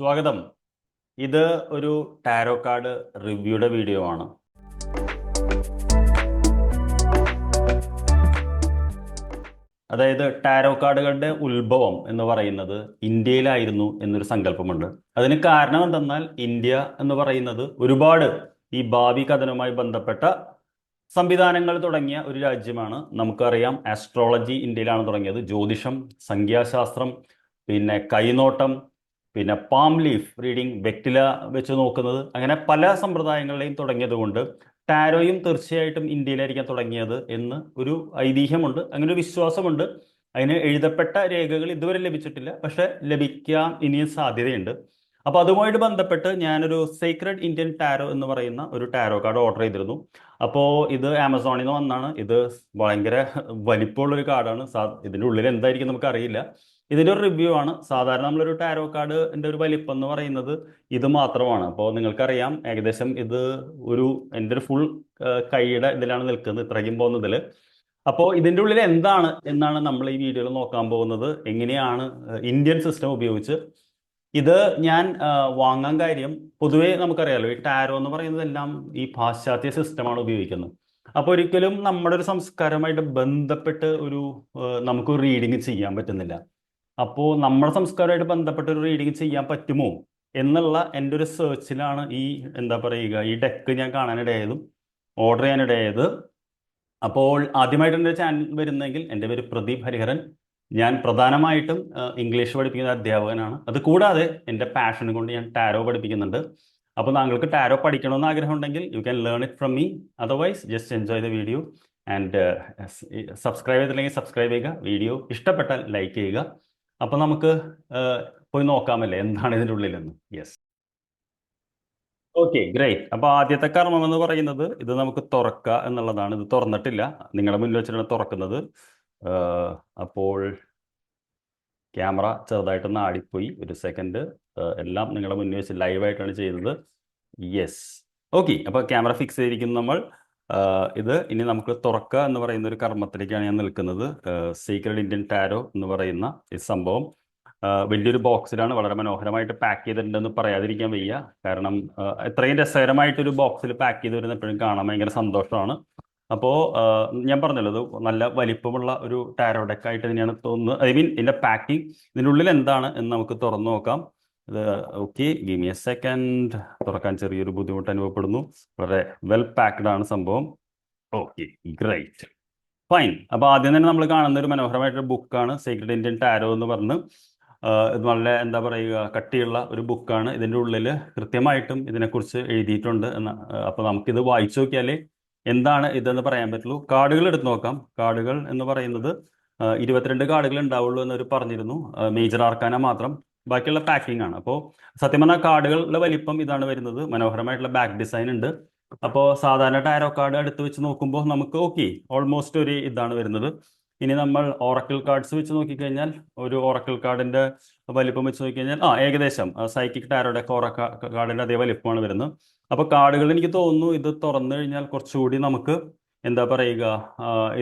സ്വാഗതം. ഇത് ഒരു ടാരോ കാർഡ് റിവ്യൂയുടെ വീഡിയോ ആണ്. അതായത് ടാരോ കാർഡുകളുടെ ഉത്ഭവം എന്ന് പറയുന്നത് ഇന്ത്യയിലായിരുന്നു എന്നൊരു സങ്കല്പമുണ്ട്. അതിന് കാരണം എന്തെന്നാൽ ഇന്ത്യ എന്ന് പറയുന്നത് ഒരുപാട് ഈ ഭാവി കഥനവുമായി ബന്ധപ്പെട്ട സംവിധാനങ്ങൾ തുടങ്ങിയ ഒരു രാജ്യമാണ്. നമുക്കറിയാം ആസ്ട്രോളജി ഇന്ത്യയിലാണ് തുടങ്ങിയത്. ജ്യോതിഷം സംഖ്യാശാസ്ത്രം പിന്നെ കൈനോട്ടം പിന്നെ പാം ലീഫ് റീഡിംഗ് വെറ്റില വെച്ച് നോക്കുന്നത്. അങ്ങനെ പല സമ്പ്രദായങ്ങളെയും തുടങ്ങിയത് കൊണ്ട് ടാരോയും തീർച്ചയായിട്ടും ഇന്ത്യയിലായിരിക്കാൻ തുടങ്ങിയത് എന്ന് ഒരു ഐതിഹ്യമുണ്ട് അങ്ങനെ ഒരു വിശ്വാസമുണ്ട്. അതിന് എഴുതപ്പെട്ട രേഖകൾ ഇതുവരെ ലഭിച്ചിട്ടില്ല പക്ഷെ ലഭിക്കാം ഇനിയും സാധ്യതയുണ്ട്. അപ്പോൾ അതുമായിട്ട് ബന്ധപ്പെട്ട് ഞാനൊരു സീക്രട്ട് ഇന്ത്യൻ ടാരോ എന്ന് പറയുന്ന ഒരു ടാരോ കാർഡ് ഓർഡർ ചെയ്തിരുന്നു. അപ്പോൾ ഇത് ആമസോണിൽ നിന്ന് വന്നാണ്. ഇത് ഭയങ്കര വലിപ്പമുള്ളൊരു കാർഡാണ് സാ ഇതിന്റെ ഉള്ളിൽ എന്തായിരിക്കും നമുക്ക് അറിയില്ല ഇതിന്റെ ഒരു റിവ്യൂ ആണ്. സാധാരണ നമ്മളൊരു ടാരോ കാർഡിന്റെ ഒരു വലിപ്പം എന്ന് പറയുന്നത് ഇത് മാത്രമാണ്. അപ്പോൾ നിങ്ങൾക്കറിയാം ഏകദേശം ഇത് ഒരു എന്റെ ഒരു ഫുൾ കൈയുടെ ഇതിലാണ് നിൽക്കുന്നത് ഇത്രയും പോകുന്നതിൽ. അപ്പോൾ ഇതിന്റെ ഉള്ളിൽ എന്താണ് എന്നാണ് നമ്മൾ ഈ വീഡിയോയിൽ നോക്കാൻ പോകുന്നത്. എങ്ങനെയാണ് ഇന്ത്യൻ സിസ്റ്റം ഉപയോഗിച്ച് ഇത് ഞാൻ വാങ്ങാൻ കാര്യം പൊതുവേ നമുക്കറിയാലോ ഈ ടാരോ എന്ന് പറയുന്നതെല്ലാം ഈ പാശ്ചാത്യ സിസ്റ്റമാണ് ഉപയോഗിക്കുന്നത്. അപ്പോൾ ഒരിക്കലും നമ്മുടെ ഒരു സംസ്കാരമായിട്ട് ബന്ധപ്പെട്ട് ഒരു നമുക്ക് റീഡിങ് ചെയ്യാൻ പറ്റുന്നില്ല. അപ്പോൾ നമ്മുടെ സംസ്കാരമായിട്ട് ബന്ധപ്പെട്ട ഒരു റീഡിങ് ചെയ്യാൻ പറ്റുമോ എന്നുള്ള എന്റെ ഒരു സെർച്ചിലാണ് ഈ എന്താ പറയുക ഈ ഡെക്ക് ഞാൻ കാണാനിടയായതും ഓർഡർ ചെയ്യാനിടയായത്. അപ്പോൾ ആദ്യമായിട്ട് എന്റെ ചാനൽ വരുന്നെങ്കിൽ എന്റെ പേര് പ്രദീപ് ഹരിഹരൻ. ഞാൻ പ്രധാനമായിട്ടും ഇംഗ്ലീഷ് പഠിപ്പിക്കുന്ന അധ്യാപകനാണ്. അത് കൂടാതെ എന്റെ പാഷൻ കൊണ്ട് ഞാൻ ടാരോ പഠിപ്പിക്കുന്നുണ്ട്. അപ്പോൾ താങ്കൾക്ക് ടാരോ പഠിക്കണമെന്ന് ആഗ്രഹം ഉണ്ടെങ്കിൽ you can learn it from me otherwise just enjoy the video and subscribe ചെയ്തില്ലെങ്കിൽ സബ്സ്ക്രൈബ് ചെയ്യുക. വീഡിയോ ഇഷ്ടപ്പെട്ടാൽ ലൈക്ക് ചെയ്യുക. അപ്പോൾ നമുക്ക് പോയി നോക്കാമല്ലേ? എന്താണ് ഇതിന്റെ ഉള്ളിലെന്ന്? യെസ് ഓക്കെ ഗ്രേറ്റ് അപ്പോൾ ആദ്യത്തെ കർമ്മം എന്ന് പറയുന്നത് ഇത് നമുക്ക് തുറക്കുക എന്നുള്ളതാണ്. ഇത് തുറന്നിട്ടില്ല. നിങ്ങളുടെ മുന്നിൽ വെച്ചിട്ടാണ് തുറക്കുന്നത്. അപ്പോൾ ക്യാമറ ചെറുതായിട്ടൊന്ന് ആടിപ്പോയി ഒരു സെക്കൻഡ് എല്ലാം നിങ്ങളുടെ മുന്നിൽ വെച്ച് ലൈവായിട്ടാണ് ചെയ്തത് യെസ് ഓക്കെ അപ്പോൾ ക്യാമറ ഫിക്സ് ചെയ്തിരിക്കുന്നു നമ്മൾ. ഇത് ഇനി നമുക്ക് തുറക്കുക എന്ന് പറയുന്ന ഒരു കർമ്മത്തിലേക്കാണ് ഞാൻ നിൽക്കുന്നത്. സീക്രട്ട് ഇന്ത്യൻ ടാരോ എന്ന് പറയുന്ന ഈ സംഭവം. വലിയൊരു ബോക്സിലാണ് വളരെ മനോഹരമായിട്ട് പാക്ക് ചെയ്തിട്ടുണ്ടെന്ന് പറയാതിരിക്കാൻ വയ്യ. കാരണം എത്രയും രസകരമായിട്ടൊരു ബോക്സിൽ പാക്ക് ചെയ്ത് വരുന്ന എപ്പോഴും കാണാൻ ഭയങ്കര സന്തോഷമാണ്. അപ്പോൾ ഞാൻ പറഞ്ഞല്ലോ അത് നല്ല വലിപ്പമുള്ള ഒരു ടാരോ ഡെക്കായിട്ട് തന്നെയാണ് തോന്നുന്നത്. ഐ മീൻ ഇതിന്റെ പാക്കിംഗ് ഇതിന്റെ ഉള്ളിൽ എന്താണ് എന്ന് നമുക്ക് തുറന്നു നോക്കാം. ഇത് ഓക്കെ ഗിമി എ സെക്കൻഡ്. തുറക്കാൻ ചെറിയൊരു ബുദ്ധിമുട്ട് അനുഭവപ്പെടുന്നു. വളരെ വെൽ പാക്ക്ഡ് ആണ് സംഭവം. Okay great. ഫൈൻ. അപ്പോൾ ആദ്യം തന്നെ നമ്മൾ കാണുന്ന ഒരു മനോഹരമായിട്ടൊരു ബുക്കാണ് സീക്രട്ട് ഇന്ത്യൻ ടാരോ എന്ന് പറഞ്ഞ്. ഇത് വളരെ എന്താ പറയുക കട്ടിയുള്ള ഒരു ബുക്കാണ്. ഇതിന്റെ ഉള്ളിൽ കൃത്യമായിട്ടും ഇതിനെക്കുറിച്ച് എഴുതിയിട്ടുണ്ട് എന്ന് അപ്പോൾ നമുക്കിത് വായിച്ചു നോക്കിയാലേ എന്താണ് ഇതെന്ന് പറയാൻ പറ്റുള്ളൂ. കാർഡുകൾ എടുത്ത് നോക്കാം. കാർഡുകൾ എന്ന് പറയുന്നത് ഇരുപത്തിരണ്ട് കാർഡുകൾ ഉണ്ടാവുള്ളൂ എന്നവർ പറഞ്ഞിരുന്നു. മേജർ ആർക്കാന മാത്രം. ബാക്കിയുള്ള പാക്കിംഗ് ആണ്. അപ്പോൾ സത്യം പറഞ്ഞാൽ കാർഡുകളുടെ വലിപ്പം ഇതാണ് വരുന്നത്. മനോഹരമായിട്ടുള്ള ബാക്ക് ഡിസൈൻ ഉണ്ട്. അപ്പോൾ സാധാരണ ടാരോ കാർഡ് എടുത്ത് വെച്ച് നോക്കുമ്പോൾ നമുക്ക് ഓക്കെ ഓൾമോസ്റ്റ് ഒരു ഇതാണ് വരുന്നത്. ഇനി നമ്മൾ ഓറക്കിൾ കാർഡ്സ് വെച്ച് നോക്കിക്കഴിഞ്ഞാൽ ഒരു ഓറക്കിൾ കാർഡിന്റെ വലിപ്പം വെച്ച് നോക്കിക്കഴിഞ്ഞാൽ ആ ഏകദേശം സൈക്കിക് ടാരോയുടെ ഓറ കാർഡിന്റെ അതേ വലിപ്പമാണ് വരുന്നത്. അപ്പോൾ കാർഡുകൾ എനിക്ക് തോന്നുന്നു ഇത് തുറന്നു കഴിഞ്ഞാൽ കുറച്ചുകൂടി നമുക്ക് എന്താ പറയുക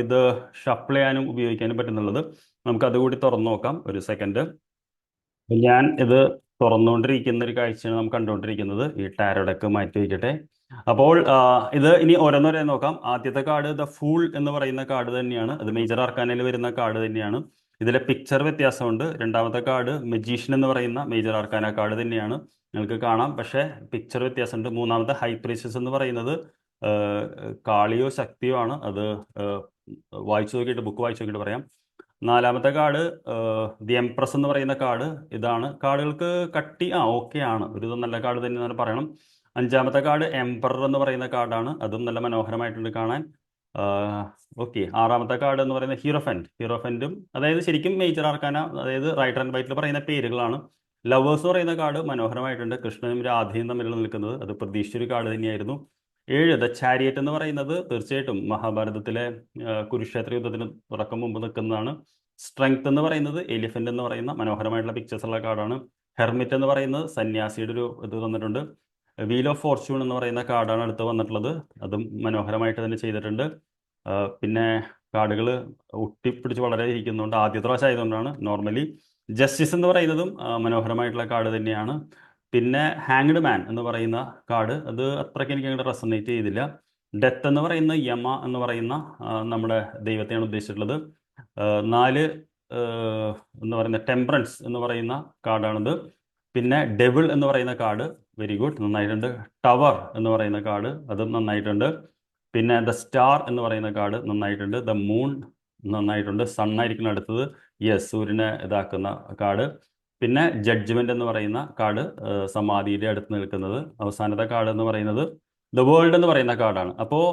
ഇത് ഷഫിൾ ചെയ്യാനും ഉപയോഗിക്കാനും പറ്റുന്നുള്ളത്. നമുക്ക് അതുകൂടി തുറന്നു നോക്കാം ഒരു സെക്കൻഡ് ഞാൻ ഇത് തുറന്നുകൊണ്ടിരിക്കുന്ന ഒരു കാഴ്ചയാണ് നമുക്ക് കണ്ടുകൊണ്ടിരിക്കുന്നത്. ഈ ടാരോ ഡെക്ക് മാറ്റി വയ്ക്കട്ടെ അപ്പോൾ ഇത് ഇനി ഓരോന്നോരോ നോക്കാം. ആദ്യത്തെ കാർഡ് ദ ഫൂൾ എന്ന് പറയുന്ന കാർഡ് തന്നെയാണ്. അത് മേജർ ആർക്കാനയിൽ വരുന്ന കാർഡ് തന്നെയാണ്. ഇതിലെ പിക്ചർ വ്യത്യാസമുണ്ട്. രണ്ടാമത്തെ കാർഡ് മെജീഷ്യൻ എന്ന് പറയുന്ന മേജർ ആർക്കാന കാർഡ് തന്നെയാണ്. നിങ്ങൾക്ക് കാണാം. പക്ഷേ പിക്ചർ വ്യത്യാസമുണ്ട്. മൂന്നാമത്തെ ഹൈ പ്രീസസ് എന്ന് പറയുന്നത് കാളിയോ ശക്തിയോ ആണ്. അത് വായിച്ചു നോക്കിയിട്ട് ബുക്ക് വായിച്ചു നോക്കിയിട്ട് പറയാം. നാലാമത്തെ കാർഡ് ദി എംപ്രസ് എന്ന് പറയുന്ന കാർഡ് ഇതാണ്. കാർഡുകൾക്ക് കട്ടി ആ ഓക്കെ ആണ്. ഒരു നല്ല കാർഡ് തന്നെ പറയണം. അഞ്ചാമത്തെ കാർഡ് എംപറർ എന്ന് പറയുന്ന കാർഡാണ് അതും നല്ല മനോഹരമായിട്ടുണ്ട് കാണാൻ. ഓക്കെ ആറാമത്തെ കാർഡ് എന്ന് പറയുന്നത് ഹീറോഫെന്റ് ഹീറോഫെന്റും അതായത് ശരിക്കും മേജർ ആർക്കാന അതായത് റൈറ്റർ ആൻഡ് ബൈറ്റിൽ പറയുന്ന പേരുകളാണ്. ലവേഴ്സ് പറയുന്ന കാർഡ് മനോഹരമായിട്ടുണ്ട്. കൃഷ്ണനും രാധയും തമ്മിലുള്ള നിൽക്കുന്നത്. അത് പ്രതീക്ഷിച്ചൊരു കാർഡ് തന്നെയായിരുന്നു. ഏഴ് ദ ചാരിയറ്റ് എന്ന് പറയുന്നത് തീർച്ചയായിട്ടും മഹാഭാരതത്തിലെ കുരുക്ഷേത്ര യുദ്ധത്തിന് തുടക്കം മുമ്പ് നിൽക്കുന്നതാണ്. സ്ട്രെങ്ത് എന്ന് പറയുന്നത് എലിഫന്റ് എന്ന് പറയുന്ന മനോഹരമായിട്ടുള്ള പിക്ചേഴ്സ് ഉള്ള കാർഡാണ് ഹെർമിറ്റ് എന്ന് പറയുന്നത് സന്യാസിയുടെ ഒരു ഇത് തന്നിട്ടുണ്ട്. വീൽ ഓഫ് ഫോർച്യൂൺ എന്ന് പറയുന്ന കാർഡാണ് അടുത്ത് വന്നിട്ടുള്ളത്. അതും മനോഹരമായിട്ട് തന്നെ ചെയ്തിട്ടുണ്ട്. പിന്നെ കാർഡുകൾ ഒട്ടിപ്പിടിച്ച് വളരെ ഇരിക്കുന്നുണ്ട് ആദ്യത്തെ പ്രാവശ്യം ആയതുകൊണ്ടാണ്. നോർമലി ജസ്റ്റിസ് എന്ന് പറയുന്നതും മനോഹരമായിട്ടുള്ള കാർഡ് തന്നെയാണ്. പിന്നെ ഹാങ്ഡ് മാൻ എന്ന് പറയുന്ന കാർഡ് അത് അത്രയ്ക്ക് എനിക്ക് അങ്ങോട്ട് റെസനേറ്റ് ചെയ്തില്ല. ഡെത്ത് എന്ന് പറയുന്ന യമ എന്ന് പറയുന്ന നമ്മുടെ ദൈവത്തെയാണ് ഉദ്ദേശിച്ചിട്ടുള്ളത്. നാല് എന്ന് പറയുന്ന ടെമ്പറൻസ് എന്ന് പറയുന്ന കാർഡാണിത്. പിന്നെ ഡെവിൾ എന്ന് പറയുന്ന കാർഡ് വെരി ഗുഡ് നന്നായിട്ടുണ്ട്. ടവർ എന്ന് പറയുന്ന കാർഡ് അതും നന്നായിട്ടുണ്ട്. പിന്നെ ദ സ്റ്റാർ എന്ന് പറയുന്ന കാർഡ് നന്നായിട്ടുണ്ട്. ദ മൂൺ നന്നായിട്ടുണ്ട്. സൺ ആയിരിക്കണം അടുത്തത്. യെസ് സൂര്യനെ ഇതാക്കുന്ന കാർഡ് പിന്നെ ജഡ്ജ്മെന്റ് എന്ന് പറയുന്ന കാർഡ് സമാധിയുടെ അടുത്ത് നിൽക്കുന്നത്. അവസാനത്തെ കാർഡ് എന്ന് പറയുന്നത് ദ വേൾഡ് എന്ന് പറയുന്ന കാർഡാണ് അപ്പോൾ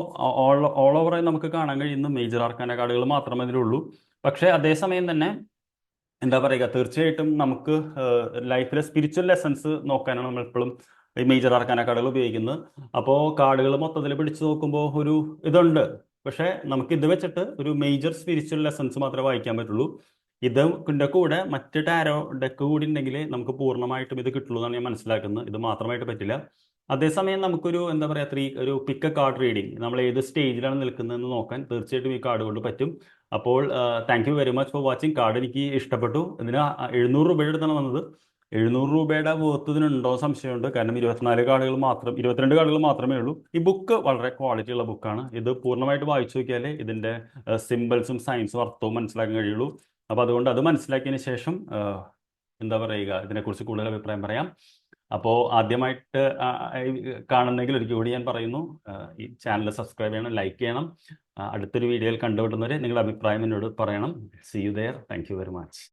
ഓൾ ഓൾ ഓവർ നമുക്ക് കാണാൻ കഴിയുന്ന മേജർ ആർക്കാന കാർഡുകൾ മാത്രമേ ഇതിലുള്ളൂ. പക്ഷേ അതേസമയം തന്നെ എന്താ പറയുക തീർച്ചയായിട്ടും നമുക്ക് ലൈഫിലെ സ്പിരിച്വൽ ലെസൺസ് നോക്കാനാണ് നമ്മൾ എപ്പോഴും ഈ മേജർ ആർക്കാന കാർഡുകൾ ഉപയോഗിക്കുന്നത്. അപ്പോൾ കാർഡുകൾ മൊത്തത്തിൽ പിടിച്ചു നോക്കുമ്പോൾ ഒരു ഇതുണ്ട്. പക്ഷേ നമുക്ക് ഇത് വെച്ചിട്ട് ഒരു മേജർ സ്പിരിച്വൽ ലെസൺസ് മാത്രമേ വായിക്കാൻ പറ്റുള്ളൂ. ഇതിന്റെ കൂടെ മറ്റ് ടാരോ ഡെക്ക് കൂടി ഉണ്ടെങ്കിൽ നമുക്ക് പൂർണമായിട്ടും ഇത് കിട്ടുള്ളൂ എന്നാണ് ഞാൻ മനസ്സിലാക്കുന്നത്. ഇത് മാത്രമായിട്ട് പറ്റില്ല. അതേസമയം നമുക്കൊരു എന്താ പറയുക ത്രീ ഒരു പിക്ക് കാർഡ് റീഡിങ് നമ്മൾ ഏത് സ്റ്റേജിലാണ് നിൽക്കുന്നതെന്ന് നോക്കാൻ തീർച്ചയായിട്ടും ഈ കാർഡ് കൊണ്ട് പറ്റും. അപ്പോൾ thank you very much for watching card എനിക്ക് ഇഷ്ടപ്പെട്ടു. ഇതിന് എഴുന്നൂറ് രൂപയുടെ അടുത്താണ് വന്നത്. എഴുന്നൂറ് രൂപയുടെ വേർത്ത് ഇതിനുണ്ടോ സംശയമുണ്ട്. കാരണം ഇരുപത്തിനാല് കാർഡുകൾ മാത്രം ഇരുപത്തിരണ്ട് കാർഡുകൾ മാത്രമേ ഉള്ളൂ. ഈ ബുക്ക് വളരെ ക്വാളിറ്റി ഉള്ള ബുക്കാണ് ഇത് പൂർണമായിട്ട് വായിച്ചു നോക്കിയാലേ ഇതിന്റെ സിമ്പിൾസും സയൻസും അർത്ഥവും മനസ്സിലാക്കാൻ കഴിയുള്ളൂ. അപ്പോൾ അതുകൊണ്ട് അത് മനസ്സിലാക്കിയതിന് ശേഷം എന്താ പറയുക ഇതിനെക്കുറിച്ച് കൂടുതൽ അഭിപ്രായം പറയാം. അപ്പോൾ ആദ്യമായിട്ട് കാണുന്നെങ്കിൽ ഒരിക്കൽ കൂടി ഞാൻ പറയുന്നു ഈ ചാനൽ സബ്സ്ക്രൈബ് ചെയ്യണം ലൈക്ക് ചെയ്യണം അടുത്തൊരു വീഡിയോയിൽ കണ്ടുപിടുന്നവരെ നിങ്ങളുടെ അഭിപ്രായം എന്നോട് പറയണം. See you there thank very much